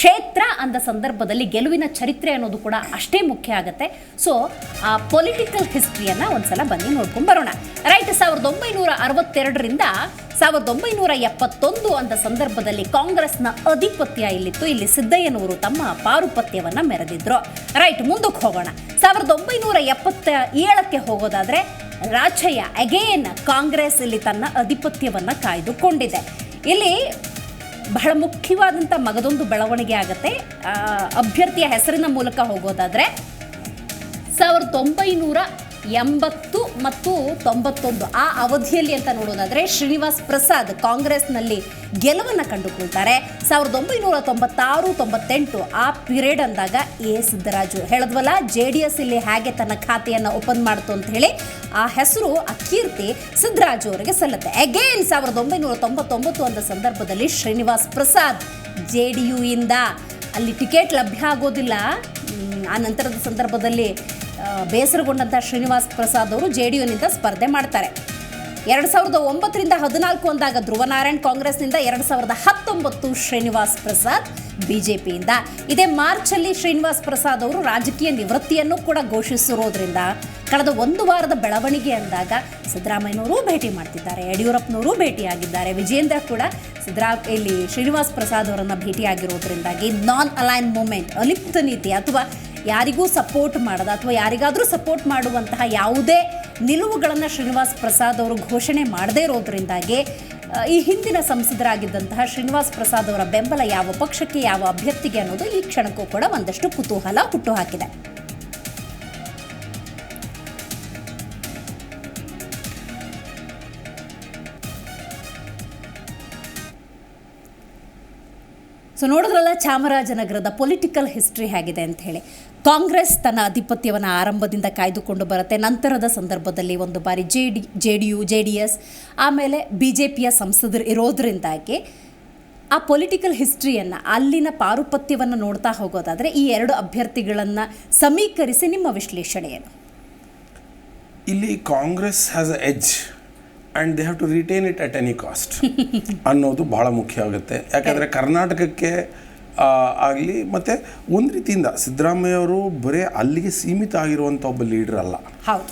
ಕ್ಷೇತ್ರ ಅಂದ ಸಂದರ್ಭದಲ್ಲಿ ಗೆಲುವಿನ ಚರಿತ್ರೆ ಅನ್ನೋದು ಕೂಡ ಅಷ್ಟೇ ಮುಖ್ಯ ಆಗುತ್ತೆ. ಸೊ ಆ ಪೊಲಿಟಿಕಲ್ ಹಿಸ್ಟ್ರಿಯನ್ನ ಒಂದ್ಸಲ ಬನ್ನಿ, ನೋಡ್ಕೊಂಡು ಬರೋಣ. ರೈಟ್ ಸಾವಿರದ ಒಂಬೈನೂರ ಅರವತ್ತೆರಡರಿಂದ ಸಾವಿರದ ಒಂಬೈನೂರ ಎಪ್ಪತ್ತೊಂದು ಅಂತ ಸಂದರ್ಭದಲ್ಲಿ ಕಾಂಗ್ರೆಸ್ನ ಅಧಿಪತ್ಯ ಇಲ್ಲಿತ್ತು. ಇಲ್ಲಿ ಸಿದ್ದಯ್ಯನವರು ತಮ್ಮ ಪಾರುಪತ್ಯವನ್ನು ಮೆರೆದಿದ್ರು. ರೈಟ್ ಮುಂದಕ್ಕೆ ಹೋಗೋಣ. ಸಾವಿರದ ಒಂಬೈನೂರ ಎಪ್ಪತ್ತ ಏಳಕ್ಕೆ ಹೋಗೋದಾದರೆ, ರಾಜಯ್ಯ ಅಗೇನ್ ಕಾಂಗ್ರೆಸ್ ಇಲ್ಲಿ ತನ್ನ ಅಧಿಪತ್ಯವನ್ನ ಕಾಯ್ದುಕೊಂಡಿದೆ. ಇಲ್ಲಿ ಬಹಳ ಮುಖ್ಯವಾದಂಥ ಮಗದೊಂದು ಬೆಳವಣಿಗೆ ಆಗುತ್ತೆ. ಅಭ್ಯರ್ಥಿಯ ಹೆಸರಿನ ಮೂಲಕ ಹೋಗೋದಾದರೆ ಸಾವಿರದ ಒಂಬೈನೂರ ಎಂಬತ್ತು ಮತ್ತು ತೊಂಬತ್ತೊಂದು. ಆ ಅವಧಿಯಲ್ಲಿ ಅಂತ ನೋಡೋದಾದರೆ ಶ್ರೀನಿವಾಸ್ ಪ್ರಸಾದ್ ಕಾಂಗ್ರೆಸ್ನಲ್ಲಿ ಗೆಲುವನ್ನು ಕಂಡುಕೊಳ್ತಾರೆ. ಸಾವಿರದ ಒಂಬೈನೂರ ತೊಂಬತ್ತಾರು, ತೊಂಬತ್ತೆಂಟು ಆ ಪೀರಿಯಡ್ ಅಂದಾಗ ಎ ಸಿದ್ದರಾಜು. ಹೇಳಿದ್ವಲ್ಲ, ಜೆ ಡಿ ಎಸ್ ಇಲ್ಲಿ ಹೇಗೆ ತನ್ನ ಖಾತೆಯನ್ನು ಓಪನ್ ಮಾಡ್ತು ಅಂತ ಹೇಳಿ ಆ ಹೆಸರು, ಆ ಕೀರ್ತಿ ಸಿದ್ದರಾಜು ಅವರಿಗೆ ಸಲ್ಲತ್ತೆ. ಅಗೇನ್ ಸಾವಿರದ ಒಂಬೈನೂರ ತೊಂಬತ್ತೊಂಬತ್ತು ಅಂತ ಸಂದರ್ಭದಲ್ಲಿ Srinivas Prasad J D U ಇಂದ ಅಲ್ಲಿ ಟಿಕೆಟ್ ಲಭ್ಯ ಆಗೋದಿಲ್ಲ. ಆ ನಂತರದ ಸಂದರ್ಭದಲ್ಲಿ ಬೇಸರಗೊಂಡಂಥ ಶ್ರೀನಿವಾಸ್ ಪ್ರಸಾದ್ ಅವರು ಜೆ ಡಿ ಯುನಿಂದ ಸ್ಪರ್ಧೆ ಮಾಡ್ತಾರೆ. ಎರಡು ಸಾವಿರದ ಒಂಬತ್ತರಿಂದ ಹದಿನಾಲ್ಕು ಅಂದಾಗ ಧ್ರುವನಾರಾಯಣ್ ಕಾಂಗ್ರೆಸ್ನಿಂದ ಎರಡು ಸಾವಿರದ ಹತ್ತೊಂಬತ್ತು ಶ್ರೀನಿವಾಸ್ ಪ್ರಸಾದ್ ಬಿಜೆಪಿಯಿಂದ. ಇದೇ ಮಾರ್ಚಲ್ಲಿ ಶ್ರೀನಿವಾಸ್ ಪ್ರಸಾದ್ ಅವರು ರಾಜಕೀಯ ನಿವೃತ್ತಿಯನ್ನು ಕೂಡ ಘೋಷಿಸಿರೋದ್ರಿಂದ ಕಳೆದ ಒಂದು ವಾರದ ಬೆಳವಣಿಗೆ ಅಂದಾಗ ಸಿದ್ದರಾಮಯ್ಯನವರು ಭೇಟಿ ಮಾಡ್ತಿದ್ದಾರೆ. ಯಡಿಯೂರಪ್ಪನವರು ಭೇಟಿಯಾಗಿದ್ದಾರೆ. ವಿಜೇಂದ್ರ ಕೂಡ ಸಿದ್ದರಾ ಇಲ್ಲಿ ಶ್ರೀನಿವಾಸ್ ಪ್ರಸಾದ್ ಅವರನ್ನು ಭೇಟಿಯಾಗಿರೋದ್ರಿಂದಾಗಿ ನಾನ್ ಅಲೈನ್ ಮೂಮೆಂಟ್ ಅಲಿಪ್ತ ನೀತಿ ಅಥವಾ ಯಾರಿಗೂ ಸಪೋರ್ಟ್ ಮಾಡದ ಅಥವಾ ಯಾರಿಗಾದರೂ ಸಪೋರ್ಟ್ ಮಾಡುವಂತಹ ಯಾವುದೇ ನಿಲುವುಗಳನ್ನು ಶ್ರೀನಿವಾಸ್ ಪ್ರಸಾದ್ ಅವರು ಘೋಷಣೆ ಮಾಡದೇ ಇರೋದ್ರಿಂದಾಗಿ ಈ ಹಿಂದಿನ ಸಂಸದರಾಗಿದ್ದಂತಹ ಶ್ರೀನಿವಾಸ್ ಪ್ರಸಾದ್ ಅವರ ಬೆಂಬಲ ಯಾವ ಪಕ್ಷಕ್ಕೆ, ಯಾವ ಅಭ್ಯರ್ಥಿಗೆ ಅನ್ನೋದು ಈ ಕ್ಷಣಕ್ಕೂ ಕೂಡ ಒಂದಷ್ಟು ಕುತೂಹಲ ಹುಟ್ಟುಹಾಕಿದೆ. ಸೊ ನೋಡಿದ್ರಲ್ಲ ಚಾಮರಾಜನಗರದ ಪೊಲಿಟಿಕಲ್ ಹಿಸ್ಟ್ರಿ ಹೇಗಿದೆ ಅಂತ ಹೇಳಿ. ಕಾಂಗ್ರೆಸ್ ತನ್ನ ಅಧಿಪತ್ಯವನ್ನು ಆರಂಭದಿಂದ ಕಾಯ್ದುಕೊಂಡು ಬರುತ್ತೆ. ನಂತರದ ಸಂದರ್ಭದಲ್ಲಿ ಒಂದು ಬಾರಿ J D J D U J D S ಆಮೇಲೆ ಬಿ ಜೆ ಪಿಯ ಸಂಸದರು ಇರೋದ್ರಿಂದಾಗಿ ಆ ಪೊಲಿಟಿಕಲ್ ಹಿಸ್ಟ್ರಿಯನ್ನು ಅಲ್ಲಿನ ಪಾರುಪತ್ಯವನ್ನು ನೋಡ್ತಾ ಹೋಗೋದಾದರೆ ಈ ಎರಡು ಅಭ್ಯರ್ಥಿಗಳನ್ನು ಸಮೀಕರಿಸಿ ನಿಮ್ಮ ವಿಶ್ಲೇಷಣೆ ಏನು ಇಲ್ಲಿ Congress has a edge and they have to retain it at any cost ಅನ್ನೋದು ಭಾಳ ಮುಖ್ಯ ಆಗುತ್ತೆ. ಯಾಕಂದರೆ ಕರ್ನಾಟಕಕ್ಕೆ ಆಗಲಿ ಮತ್ತು ಒಂದು ರೀತಿಯಿಂದ ಸಿದ್ದರಾಮಯ್ಯ ಅವರು ಬರೀ ಅಲ್ಲಿಗೆ ಸೀಮಿತ ಆಗಿರುವಂಥ ಒಬ್ಬ ಲೀಡರ್ ಅಲ್ಲ. ಹೌದು.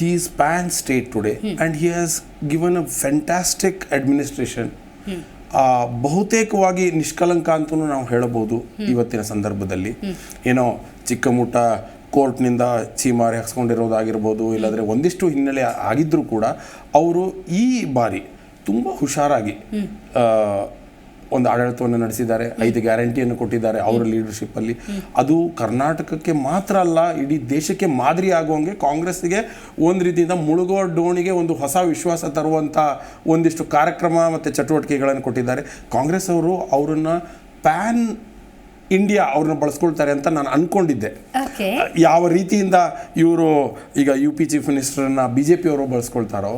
Is pan state today and he has given a a administration ಬಹುತೇಕವಾಗಿ ನಿಷ್ಕಲಂಕ ಅಂತಲೂ ನಾವು ಹೇಳಬಹುದು ಇವತ್ತಿನ ಸಂದರ್ಭದಲ್ಲಿ. ಏನೋ ಚಿಕ್ಕ ಮುಟ್ಟ ಕೋರ್ಟ್ನಿಂದ ಚೀಮಾರಿ ಹಾಕ್ಸ್ಕೊಂಡಿರೋದಾಗಿರ್ಬೋದು ಇಲ್ಲಾಂದರೆ ಒಂದಿಷ್ಟು ಹಿನ್ನೆಲೆ ಆಗಿದ್ದರೂ ಕೂಡ ಅವರು ಈ ಬಾರಿ ತುಂಬ ಹುಷಾರಾಗಿ ಒಂದು ಆಡಳಿತವನ್ನು ನಡೆಸಿದ್ದಾರೆ ಐದು ಗ್ಯಾರಂಟಿಯನ್ನು ಕೊಟ್ಟಿದ್ದಾರೆ ಅವರ ಲೀಡರ್ಶಿಪ್ಪಲ್ಲಿ ಅದು ಕರ್ನಾಟಕಕ್ಕೆ ಮಾತ್ರ ಅಲ್ಲ ಇಡೀ ದೇಶಕ್ಕೆ ಮಾದರಿ ಆಗುವಂಗೆ ಕಾಂಗ್ರೆಸ್ಗೆ ಒಂದು ರೀತಿಯಿಂದ ಮುಳುಗೋ ಡೋಣಿಗೆ ಒಂದು ಹೊಸ ವಿಶ್ವಾಸ ತರುವಂಥ ಒಂದಿಷ್ಟು ಕಾರ್ಯಕ್ರಮ ಮತ್ತು ಚಟುವಟಿಕೆಗಳನ್ನು ಕೊಟ್ಟಿದ್ದಾರೆ. ಕಾಂಗ್ರೆಸ್ ಅವರು ಅವರನ್ನು ಪ್ಯಾನ್ ಇಂಡಿಯಾ ಅವ್ರನ್ನ ಬಳಸ್ಕೊಳ್ತಾರೆ ಅಂತ ನಾನು ಅನ್ಕೊಂಡಿದ್ದೆ. ಯಾವ ರೀತಿಯಿಂದ ಇವರು ಈಗ ಯು ಪಿ ಚೀಫ್ ಮಿನಿಸ್ಟರ್ನ ಬಿ ಜೆ ಪಿಯವರು ಬಳಸ್ಕೊಳ್ತಾರೋ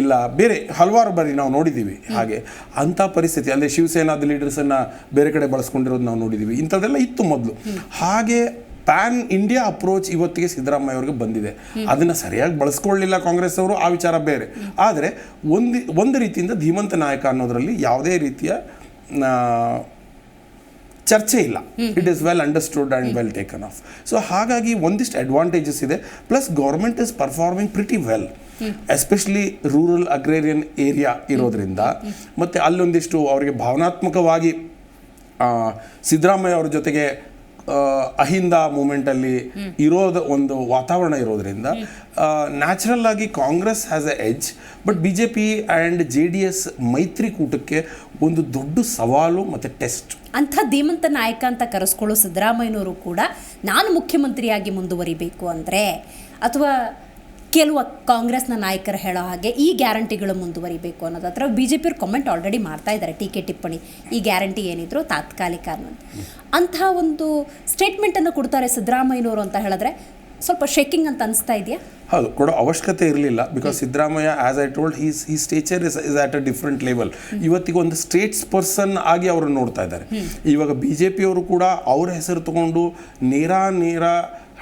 ಇಲ್ಲ ಬೇರೆ ಹಲವಾರು ಬಾರಿ ನಾವು ನೋಡಿದ್ದೀವಿ ಹಾಗೆ. ಅಂಥ ಪರಿಸ್ಥಿತಿ ಅಂದರೆ ಶಿವಸೇನಾದ ಲೀಡರ್ಸನ್ನು ಬೇರೆ ಕಡೆ ಬಳಸ್ಕೊಂಡಿರೋದು ನಾವು ನೋಡಿದ್ದೀವಿ ಇಂಥದ್ದೆಲ್ಲ ಇತ್ತು ಮೊದಲು. ಹಾಗೆ ಪ್ಯಾನ್ ಇಂಡಿಯಾ ಅಪ್ರೋಚ್ ಇವತ್ತಿಗೆ ಸಿದ್ದರಾಮಯ್ಯ ಅವ್ರಿಗೆ ಬಂದಿದೆ. ಅದನ್ನು ಸರಿಯಾಗಿ ಬಳಸ್ಕೊಳ್ಳಿಲ್ಲ ಕಾಂಗ್ರೆಸ್ ಅವರು ಆ ವಿಚಾರ ಬೇರೆ. ಆದರೆ ಒಂದು ಒಂದು ರೀತಿಯಿಂದ ಧೀಮಂತ ನಾಯಕ ಅನ್ನೋದರಲ್ಲಿ ಯಾವುದೇ ರೀತಿಯ ಚರ್ಚೆ ಇಲ್ಲ. It is well understood and well taken of so ಹಾಗಾಗಿ ಒಂದಿಷ್ಟು ಅಡ್ವಾಂಟೇಜಸ್ ಇದೆ. Plus government is performing pretty well especially rural agrarian area ಇರೋದ್ರಿಂದ. ಮತ್ತು ಅಲ್ಲೊಂದಿಷ್ಟು ಅವರಿಗೆ ಭಾವನಾತ್ಮಕವಾಗಿ ಸಿದ್ದರಾಮಯ್ಯ ಅವ್ರ ಜೊತೆಗೆ ಅಹಿಂದ ಮೂಮೆಂಟಲ್ಲಿ ಇರೋದು ಒಂದು ವಾತಾವರಣ ಇರೋದ್ರಿಂದ ನ್ಯಾಚುರಲ್ ಆಗಿ Congress has a edge but B J P and J D S ಮೈತ್ರಿಕೂಟಕ್ಕೆ ಒಂದು ದೊಡ್ಡ ಸವಾಲು ಮತ್ತು ಟೆಸ್ಟ್ ಅಂಥ ಧೀಮಂತ ನಾಯಕ ಅಂತ ಕರೆಸ್ಕೊಳ್ಳೋ ಸಿದ್ದರಾಮಯ್ಯನವರು ಕೂಡ ನಾನು ಮುಖ್ಯಮಂತ್ರಿಯಾಗಿ ಮುಂದುವರಿಬೇಕು ಅಂದರೆ, ಅಥವಾ ಕೆಲವು ಕಾಂಗ್ರೆಸ್ನ ನಾಯಕರು ಹೇಳೋ ಹಾಗೆ ಈ ಗ್ಯಾರಂಟಿಗಳು ಮುಂದುವರಿಬೇಕು ಅನ್ನೋದು ಹತ್ರ ಬಿ ಜೆ ಪಿಯವ್ರು ಕಮೆಂಟ್ ಆಲ್ರೆಡಿ ಮಾಡ್ತಾ ಇದ್ದಾರೆ ಟೀಕೆ ಟಿಪ್ಪಣಿ ಈ ಗ್ಯಾರಂಟಿ ಏನಿದ್ರು ತಾತ್ಕಾಲಿಕ ಅನ್ನೋದು. ಅಂತಹ ಒಂದು ಸ್ಟೇಟ್ಮೆಂಟನ್ನು ಕೊಡ್ತಾರೆ ಸಿದ್ದರಾಮಯ್ಯನವರು ಅಂತ ಹೇಳಿದ್ರೆ ಸ್ವಲ್ಪ ಶೇಕಿಂಗ್ ಅಂತ ಅನಿಸ್ತಾ ಇದೆಯಾ? ಹೌದು ಕೊಡೋ ಅವಶ್ಯಕತೆ ಇರಲಿಲ್ಲ because Siddaramaiah as I told he's ಈ stature is is at a different level ಇವತ್ತಿಗೆ ಒಂದು ಸ್ಟೇಟ್ಸ್ ಪರ್ಸನ್ ಆಗಿ ಅವರು ನೋಡ್ತಾ ಇದ್ದಾರೆ. ಇವಾಗ ಬಿ ಜೆ ಪಿಯವರು ಕೂಡ ಅವರ ಹೆಸರು ತಗೊಂಡು ನೇರ ನೇರ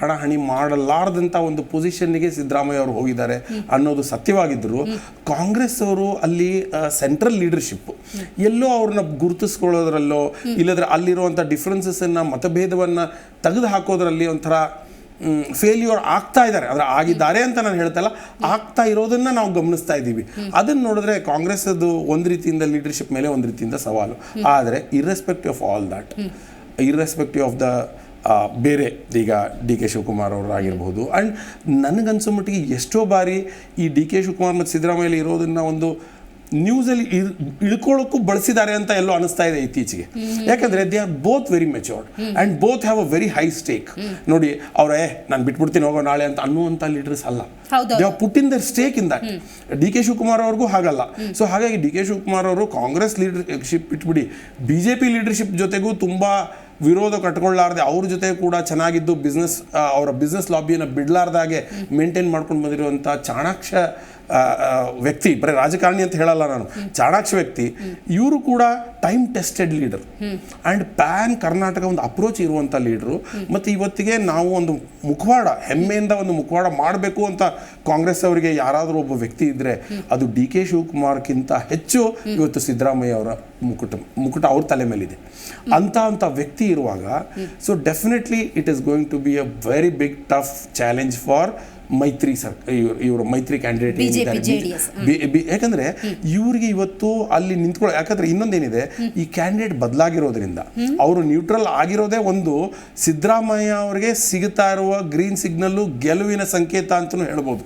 ಹಣಾಹಣಿ ಮಾಡಲಾರದಂಥ ಒಂದು ಪೊಸಿಷನ್ನಿಗೆ ಸಿದ್ದರಾಮಯ್ಯ ಅವರು ಹೋಗಿದ್ದಾರೆ ಅನ್ನೋದು ಸತ್ಯವಾಗಿದ್ದರು ಕಾಂಗ್ರೆಸ್ ಅವರು ಅಲ್ಲಿ ಸೆಂಟ್ರಲ್ ಲೀಡರ್ಶಿಪ್ ಎಲ್ಲೋ ಅವ್ರನ್ನ ಗುರುತಿಸ್ಕೊಳ್ಳೋದ್ರಲ್ಲೋ ಇಲ್ಲದ್ರೆ ಅಲ್ಲಿರುವಂಥ ಡಿಫ್ರೆನ್ಸಸ್ಸನ್ನು ಮತಭೇದವನ್ನು ತೆಗೆದು ಹಾಕೋದ್ರಲ್ಲಿ ಒಂಥರ ಫೇಲ್ಯೂರ್ ಆಗ್ತಾ ಇದ್ದಾರೆ. ಅಂದ್ರೆ ಆಗಿದ್ದಾರೆ ಅಂತ ನಾನು ಹೇಳ್ತಲ್ಲ ಆಗ್ತಾ ಇರೋದನ್ನ ನಾವು ಗಮನಿಸ್ತಾ ಇದ್ದೀವಿ. ಅದನ್ನ ನೋಡಿದ್ರೆ ಕಾಂಗ್ರೆಸ್ದು ಒಂದು ರೀತಿಯಿಂದ ಲೀಡರ್ಶಿಪ್ ಮೇಲೆ ಒಂದು ರೀತಿಯಿಂದ ಸವಾಲು. ಆದರೆ irrespective of all that irrespective of the ಬೇರೆ ಈಗ ಡಿ ಕೆ ಶಿವಕುಮಾರ್ ಅವರು ಆಗಿರ್ಬೋದು ಆ್ಯಂಡ್ ನನಗನ್ಸೋ ಮಟ್ಟಿಗೆ ಎಷ್ಟೋ ಬಾರಿ ಈ ಡಿ ಕೆ ಶಿವಕುಮಾರ್ ಮತ್ತು ಸಿದ್ದರಾಮಯ್ಯ ಇರೋದನ್ನ ಒಂದು ನ್ಯೂಸಲ್ಲಿ ಇಳ್ಕೊಳ್ಳೋಕ್ಕೂ ಬಳಸಿದ್ದಾರೆ ಅಂತ ಎಲ್ಲೋ ಅನಿಸ್ತಾ ಇದೆ ಇತ್ತೀಚೆಗೆ. ಯಾಕಂದ್ರೆ they are both very matured and both have a very high stake ನೋಡಿ ಅವರೇ ನಾನು ಬಿಟ್ಬಿಡ್ತೀನಿ ಹೋಗೋ ನಾಳೆ ಅಂತ ಅನ್ನುವಂಥ ಲೀಡರ್ಸ್ ಅಲ್ಲ. They are put in their stake in that D K Shivakumar ಅವ್ರಿಗೂ ಹಾಗಲ್ಲ. ಸೊ ಹಾಗಾಗಿ ಡಿ ಕೆ ಶಿವಕುಮಾರ್ ಅವರು ಕಾಂಗ್ರೆಸ್ ಲೀಡರ್ಶಿಪ್ ಇಟ್ಬಿಡಿ. ಬಿ ಜೆ ಪಿ ಲೀಡರ್ಶಿಪ್ ಜೊತೆಗೂ ತುಂಬಾ ವಿರೋಧ ಕಟ್ಕೊಳ್ಳಾರ್ದೆ ಅವ್ರ ಜೊತೆ ಕೂಡ ಚೆನ್ನಾಗಿದ್ದು ಬಿಸ್ನೆಸ್ ಅವರ ಬಿಸ್ನೆಸ್ ಲಾಬಿಯನ್ನು ಬಿಡಲಾರ್ದಾಗೆ ಮೇಂಟೈನ್ ಮಾಡ್ಕೊಂಡು ಬಂದಿರುವಂಥ ಚಾಣಾಕ್ಷ ವ್ಯಕ್ತಿ, ಬರೀ ರಾಜಕಾರಣಿ ಅಂತ ಹೇಳಲ್ಲ ನಾನು, ಚಾಣಾಕ್ಷ ವ್ಯಕ್ತಿ, ಇವರು ಕೂಡ time tested leader and pan Karnataka ಒಂದು ಅಪ್ರೋಚ್ ಇರುವಂಥ ಲೀಡ್ರು ಮತ್ತು ಇವತ್ತಿಗೆ ನಾವು ಒಂದು ಮುಖವಾಡ, ಹೆಮ್ಮೆಯಿಂದ ಒಂದು ಮುಖವಾಡ ಮಾಡಬೇಕು ಅಂತ ಕಾಂಗ್ರೆಸ್ ಅವರಿಗೆ ಯಾರಾದರೂ ಒಬ್ಬ ವ್ಯಕ್ತಿ ಇದ್ದರೆ ಅದು ಡಿ ಕೆ ಶಿವಕುಮಾರ್ಗಿಂತ ಹೆಚ್ಚು ಇವತ್ತು ಸಿದ್ದರಾಮಯ್ಯ ಅವರ ಮುಕುಟ ಮುಕುಟ ಅವ್ರ ತಲೆ ಮೇಲಿದೆ. ಅಂತ ಅಂಥ ವ್ಯಕ್ತಿ ಇರುವಾಗ so definitely it is going to be a very big tough challenge for ಮೈತ್ರಿ ಸರ್ ಇವರು ಮೈತ್ರಿ ಕ್ಯಾಂಡಿಡೇಟ್. ಯಾಕಂದ್ರೆ ಇವರಿಗೆ ಇವತ್ತು ಅಲ್ಲಿ ನಿಂತ್ಕೊಳ್ಳೋ ಯಾಕಂದ್ರೆ ಇನ್ನೊಂದೇನಿದೆ ಈ ಕ್ಯಾಂಡಿಡೇಟ್ ಬದಲಾಗಿರೋದ್ರಿಂದ ಅವರು ನ್ಯೂಟ್ರಲ್ ಆಗಿರೋದೇ ಒಂದು ಸಿದ್ದರಾಮಯ್ಯ ಅವರಿಗೆ ಸಿಗುತ್ತಾ ಇರುವ ಗ್ರೀನ್ ಸಿಗ್ನಲ್ಲು ಗೆಲುವಿನ ಸಂಕೇತ ಅಂತಲೂ ಹೇಳ್ಬೋದು.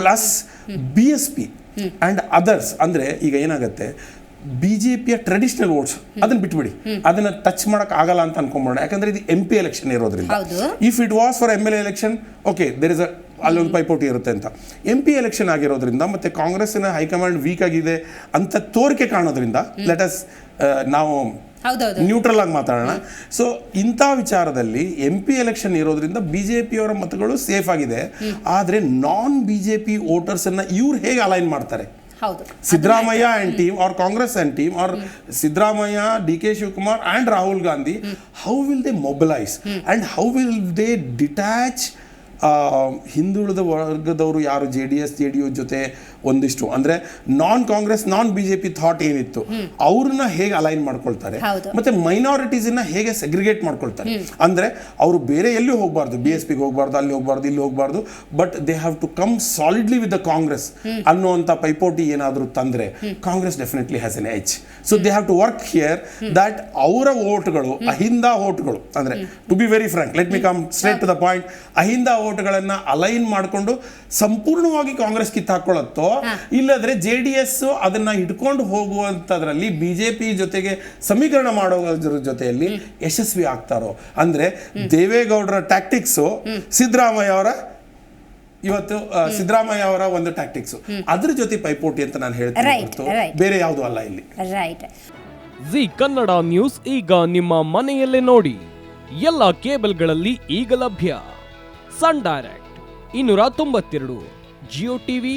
Plus B S P and others ಅಂದ್ರೆ ಈಗ ಏನಾಗುತ್ತೆ ಬಿ ಜೆ ಪಿಯ ಟ್ರೆಡಿಷನಲ್ ವೋಟ್ಸ್ ಅದನ್ನ ಬಿಟ್ಬಿಡಿ. ಅದನ್ನ ಟಚ್ ಮಾಡಕ್ ಆಗಲ್ಲ ಅಂತ ಅನ್ಕೊಂಬೋಣ ಯಾಕಂದ್ರೆ ಇದು ಎಂ ಪಿ ಎಲೆಕ್ಷನ್ ಇರೋದ್ರಿಂದ. If it was for M L election okay there is a ಅಲ್ಲೊಂದು ಪೈಪೋಟಿ ಇರುತ್ತೆ ಅಂತ. ಎಂ ಪಿ ಎಲೆಕ್ಷನ್ ಆಗಿರೋದ್ರಿಂದ ಮತ್ತೆ ಕಾಂಗ್ರೆಸ್ಸಿನ ಹೈಕಮಾಂಡ್ ವೀಕ್ ಆಗಿದೆ ಅಂತ ತೋರಿಕೆ ಕಾಣೋದ್ರಿಂದ ಲೆಟ್ ಅಸ್ ನಾವು ನ್ಯೂಟ್ರಲ್ ಆಗಿ ಮಾತಾಡೋಣ. ಸೊ ಇಂಥ ವಿಚಾರದಲ್ಲಿ ಎಂ ಪಿ ಎಲೆಕ್ಷನ್ ಇರೋದ್ರಿಂದ ಬಿ ಜೆ ಪಿಯವರ ಮತಗಳು ಸೇಫ್ ಆಗಿದೆ. ಆದರೆ ನಾನ್ ಬಿ ಜೆ ಪಿ ವೋಟರ್ಸನ್ನು ಇವ್ರು ಹೇಗೆ ಅಲೈನ್ ಮಾಡ್ತಾರೆ? Siddaramaiah and team are Congress and team are Siddaramaiah D K Shivakumar and Rahul Gandhi how will they mobilise and how will they detach ಹಿಂದುಳಿದ ವರ್ಗದವರು ಯಾರು? J D S J D U ಜೊತೆ ಒಂದಿಷ್ಟು. ಅಂದ್ರೆ non Congress non BJP J P thought ಏನಿತ್ತು? ಅವ್ರನ್ನ ಹೇಗೆ align ಮಾಡ್ಕೊಳ್ತಾರೆ? ಮತ್ತೆ ಮೈನಾರಿಟೀಸ್ ಮೈನಾರಿಟೀಸನ್ನ ಹೇಗೆ ಸೆಗ್ರಿಗೇಟ್ ಮಾಡ್ಕೊಳ್ತಾರೆ? ಅಂದ್ರೆ ಅವರು ಬೇರೆ ಎಲ್ಲೂ ಹೋಗಬಾರ್ದು? ಬಿ ಎಸ್ ಪಿಗೆ ಹೋಗಬಾರ್ದು ಅಲ್ಲಿ ಹೋಗಬಾರ್ದು ಇಲ್ಲಿ ಹೋಗಬಾರ್ದು. But they have to come solidly with the Congress ಅನ್ನುವಂಥ ಪೈಪೋಟಿ ಏನಾದರೂ ತಂದ್ರೆ Congress definitely has N H so they have to work here that ಅವರ ಓಟ್ಗಳು ಅಹಿಂದ ಓಟ್ಗಳು ಅಂದ್ರೆ to be very frank let me come straight to the point Ahinda ಓಟ್ಗಳನ್ನು align ಮಾಡಿಕೊಂಡು ಸಂಪೂರ್ಣವಾಗಿ ಕಾಂಗ್ರೆಸ್ ಕಿತ್ತಾಕೊಳ್ಳುತ್ತೋ ಇಲ್ಲದ್ರೆ ಜೆ ಡಿ ಎಸ್ ಅದನ್ನ ಇಟ್ಕೊಂಡು ಹೋಗುವಂಥದ್ರಲ್ಲಿ ಬಿಜೆಪಿ ಜೊತೆಗೆ ಸಮೀಕರಣ ಮಾಡೋದ್ರ ಜೊತೆಯಲ್ಲಿ ಯಶಸ್ವಿ ಆಗ್ತಾರೋ. ಅಂದ್ರೆ ದೇವೇಗೌಡರ ಟ್ಯಾಕ್ಟಿಕ್ಸ್ ಸಿದ್ದರಾಮಯ್ಯ ಅವರ ಇವತ್ತು ಸಿದ್ದರಾಮಯ್ಯ ಅವರ ಒಂದು ಟ್ಯಾಕ್ಟಿಕ್ಸ್ ಅದ್ರ ಜೊತೆ ಪೈಪೋಟಿ ಅಂತ ನಾನು ಹೇಳ್ತೀನಿ. ಬೇರೆ ಯಾವುದು ಅಲ್ಲ ಇಲ್ಲಿ. ರೈಟ್ ಜಿ ಕನ್ನಡ ನ್ಯೂಸ್ ಈಗ ನಿಮ್ಮ ಮನೆಯಲ್ಲೇ ನೋಡಿ. ಎಲ್ಲ ಕೇಬಲ್ಗಳಲ್ಲಿ ಈಗ ಲಭ್ಯ. ಸನ್ ಡೈರೆಕ್ಟ್ ಇನ್ನೂರ ತೊಂಬತ್ತೆರಡು ಜಿಯೋ ಟಿವಿ